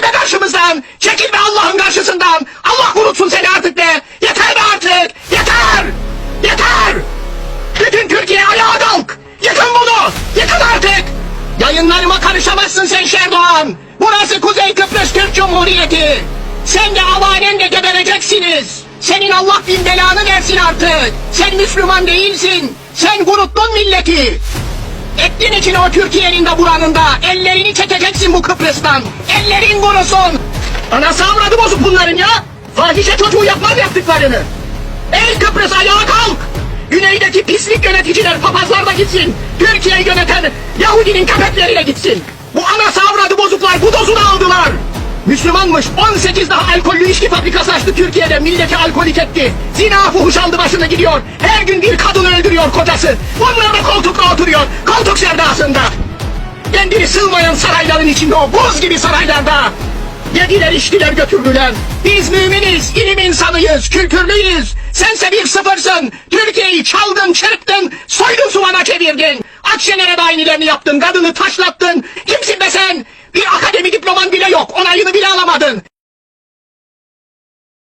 Çekil be karşımızdan. Çekil be Allah'ın karşısından. Allah vurutsun seni artık be. Yeter be artık. Yeter. Yeter. Bütün Türkiye ayağa kalk. Yıkın bunu. Yıkın artık. Yayınlarıma karışamazsın sen Şerdoğan. Burası Kuzey Kıbrıs Türk Cumhuriyeti. Sen de avanen de gebereceksiniz. Senin Allah bin belanı versin artık. Sen Müslüman değilsin. Sen kuruttun milleti. Ettin için o Türkiye'nin de buranın da. Ellerini çekeceksin bu Kıbrıs'tan. Ellerin kurusun. Anası avradı bozuk bunların ya. Fahişe çocuğu yapmaz yaptıklarını. Ey Kıbrıs ayağa kalk. Güneydeki pislik yöneticiler papazlar da gitsin. Türkiye'yi yöneten Yahudinin köpekleriyle gitsin. Bu anası avradı bozuklar bu dozunu aldılar. Müslümanmış 18 daha alkollü içki fabrikası açtı Türkiye'de milleti alkolik etti. Zina fuhuş aldı başını gidiyor. Her gün bir kadın öldürüyor kocası. Bunlar da koltukta oturuyor. Koltuk sevdasında. Kendini sığmayan sarayların içinde o buz gibi saraylarda. Yediler içtiler götürdüler. Biz müminiz, ilim insanıyız, kültürlüyüz. Sense bir sıfırsın. Türkiye'yi çaldın, çırptın, soydun suvana çevirdin. Akşener'e de aynılarını yaptın, kadını taşlattın. Kimsin be sen? Bir akademi diploman bile yok, onayını bile alamadın.